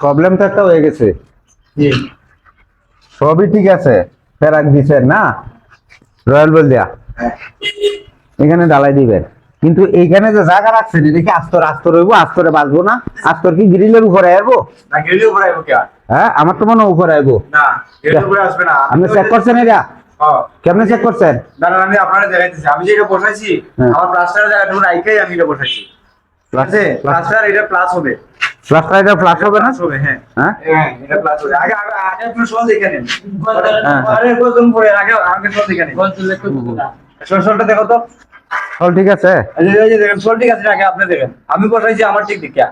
Problem তো একটা হয়ে গেছে। সবই ঠিক আছে ফেরাক দিচ্ছেন না? রয়্যাল বলদিয়া হ্যাঁ এখানে ডালাই দিবেন। কিন্তু এইখানে যে জায়গা রাখছেন এটা কি আস্তর আস্তর হইবো? আস্তরে বাঁচবো না? আস্তর কি গ্রিলের উপরে আসব না গেলে উপরে আইবো কে হ্যাঁ আমার তো মনে হয় উপরে আসব না গেলে উপরে আসবে না। আপনি চেক করছেন এটা? কেমনে চেক করছেন? আমি আপনারা দেখাইতেছি। আমি যেটা বসাইছি হ্যাঁ। আমার জায়গাটুকু রাইখাই আমি এটা বসাইছি। প্লাস্টার এটা প্লাস হবে। এটা ফ্ল্যাশ হবে না? হবে হ্যাঁ। হ্যাঁ? হ্যাঁ এটা ফ্ল্যাশ হবে। আগে আগে আগে একটু সহজ দেখে নেন। হ্যাঁ। আরে কতক্ষণ পরে আগে আগে সহজ শোল শোলটা দেখো তো। সব ঠিক আছে? এই যে- দেখেন ঠিক আছে আগে আপনি দেখেন। আমি বসাইছি আমার ঠিক আছে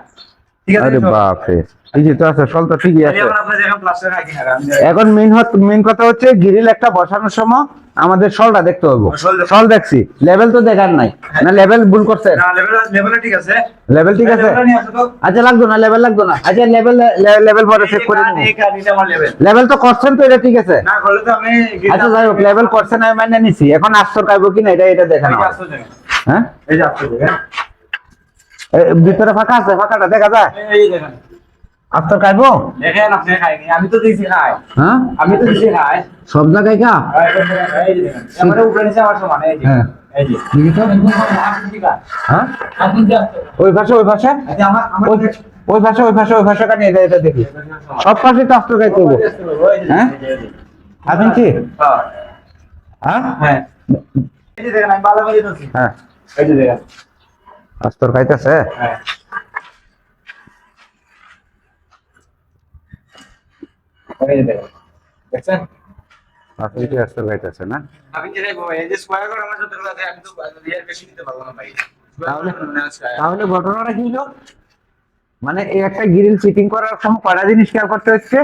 আরে শোল? এই যে তো আছে সল তো ঠিকই আছে। এখন আপনি দেখেন প্লাস্টার রাখি না আমি এখন মেন মেন কথা হচ্ছে গ্রিল একটা বসানোর সময় আমাদের সলটা দেখতে হবে। সল দেখছি। লেভেল তো দেখার নাই। না লেভেল ভুল করছেন লেভেল লেভেল ঠিক আছে। লেভেল ঠিক আছে? লেভেলটা নিয়ে আসো তো। আচ্ছা লাগতো না লেভেল লাগতো না। আচ্ছা লেভেল লেভেল পরে চেক করে লেভেল তো করছেন তো এটা ঠিক আছে। আচ্ছা যাই হোক লেভেল করছেন আমি মানে নিছি। এখন কাইবো কিনা এটা এটা দেখেন হ্যাঁ। এই যে ভিতরে ফাঁকা আছে ফাঁকাটা দেখা যায়। যে দেখেন। দেখেন আপনি খাইনি। আমি তো দিয়েছি খাই। হ্যাঁ? আমি তো দিয়েছি খাই। সব জায়গায় কা এই যে দেখেন উপরে নিচে আমার সমান এই যে। এই যে। দেখি তো। ওই পাশে ওই পাশে? আমার আমার ওই ওই ওই পাশে ওই পাশে কানি এটা এটা দেখি। সব পাশে তো আস্তর কাইতে হব হ্যাঁ? আপনি কি? হ্যাঁ। হ্যাঁ? এই যে দেখেন আমি ভালো করে দিতেছি হ্যাঁ। এই যে দেখেন। আস্তর খাইতেছে? হ্যাঁ। আস্তর খাইতেছে না? আমি যেটাই বলব, এই যে স্কোয়ার করে আমার যতগুলো আমি তো বেশি দিতে পারব না ভাই। তাহলে- তাহলে ঘটনাটা কি হলো? মানে এই একটা গ্রিল ফিটিং করার সময় কয়টা জিনিস খেয়াল করতে হচ্ছে?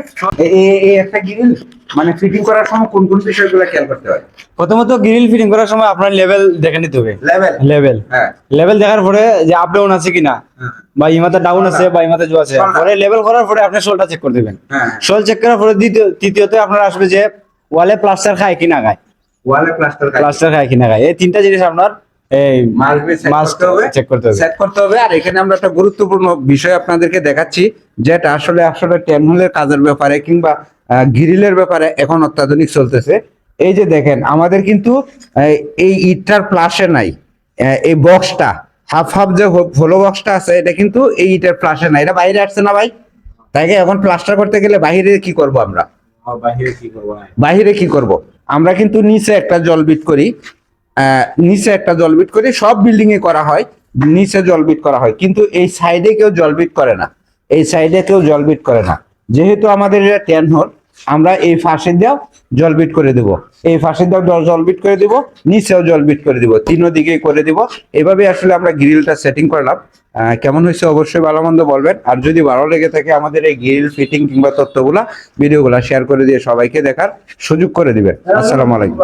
এই একটা গ্রিল মানে ফিটিং করার সময় কোন কোন বিষয়গুলো খেয়াল করতে হয়? প্রথমত গ্রিল ফিটিং করার সময় আপনার লেভেল দেখে নিতে হবে। লেভেল লেভেল হ্যাঁ। লেভেল দেখার পরে যে আপ ডাউন আছে কিনা বা ইমাতে ডাউন আছে বা ইমাতে জো আছে পরে লেভেল করার পরে আপনি শোলটা চেক করে দিবেন। হ্যাঁ। শোল চেক করার পরে দ্বিতীয় তৃতীয়ত আপনার আসবে যে ওয়ালে প্লাস্টার খায় কিনা খায়। ওয়ালে প্লাস্টার প্লাস্টার খায় কিনা খায়। এই তিনটা জিনিস আপনার এই চেক করতে হবে। সেট করতে হবে। আর এখানে আমরা একটা গুরুত্বপূর্ণ বিষয় আপনাদেরকে দেখাচ্ছি যেটা আসলে আসলে টেনহোলের কাজের ব্যাপারে কিংবা গ্রিলের ব্যাপারে এখন অত্যাধুনিক চলতেছে। এই যে দেখেন আমাদের কিন্তু এই ইটটার প্লাসে নাই। আহ, এই বক্সটা হাফ হাফ যে হোলো বক্সটা আছে এটা কিন্তু এই ইটের প্লাসে নাই। এটা বাইরে আসছে না ভাই? তাই এখন প্লাস্টার করতে গেলে বাইরে কি করব আমরা? বাহিরে কি করব? বাহিরে কি করব? আমরা কিন্তু নিচে একটা জল বিট করি। নিচে একটা জল বিট করি সব বিল্ডিং এ করা হয় নিচে জল বিট করা হয়। কিন্তু এই সাইডে কেউ জল বিট করে না। এই সাইডে কেউ জল বিট করে না। যেহেতু আমাদের এটা টেন হোল আমরা এই ফাঁসে দিয়েও জল বিট করে দেব। এই ফাঁসে দিয়েও জল- জল বিট করে দিব নিচেও জল বিট করে দিব। তিনো দিকেই করে দিব। এভাবে আসলে আমরা গ্রিলটা সেটিং করলাম। আহ, কেমন হয়েছে অবশ্যই ভালো মন্দ বলবেন। আর যদি ভালো লেগে থাকে আমাদের এই গ্রিল ফিটিং কিংবা তথ্যগুলা ভিডিওগুলা শেয়ার করে দিয়ে সবাইকে দেখার সুযোগ করে দিবেন। আসসালামু আলাইকুম।